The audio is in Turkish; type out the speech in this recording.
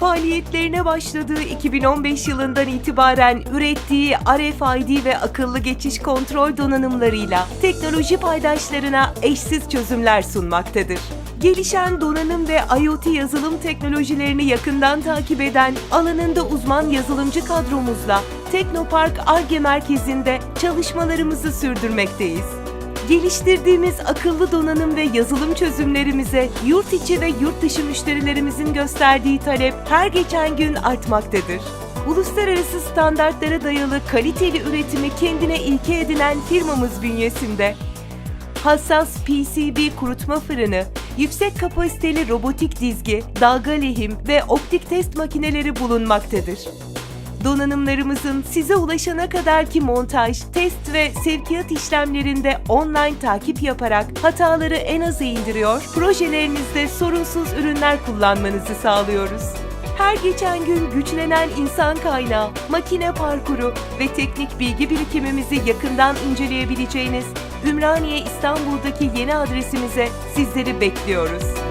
faaliyetlerine başladığı 2015 yılından itibaren ürettiği RFID ve akıllı geçiş kontrol donanımlarıyla teknoloji paydaşlarına eşsiz çözümler sunmaktadır. Gelişen donanım ve IoT yazılım teknolojilerini yakından takip eden alanında uzman yazılımcı kadromuzla Teknopark ARGE merkezinde çalışmalarımızı sürdürmekteyiz. Geliştirdiğimiz akıllı donanım ve yazılım çözümlerimize yurt içi ve yurt dışı müşterilerimizin gösterdiği talep her geçen gün artmaktadır. Uluslararası standartlara dayalı kaliteli üretimi kendine ilke edinen firmamız bünyesinde hassas PCB kurutma fırını, yüksek kapasiteli robotik dizgi, dalga lehim ve optik test makineleri bulunmaktadır. Donanımlarımızın size ulaşana kadarki montaj, test ve sevkiyat işlemlerinde online takip yaparak hataları en aza indiriyor, projelerinizde sorunsuz ürünler kullanmanızı sağlıyoruz. Her geçen gün güçlenen insan kaynağı, makine parkuru ve teknik bilgi birikimimizi yakından inceleyebileceğiniz Ümraniye İstanbul'daki yeni adresimize sizleri bekliyoruz.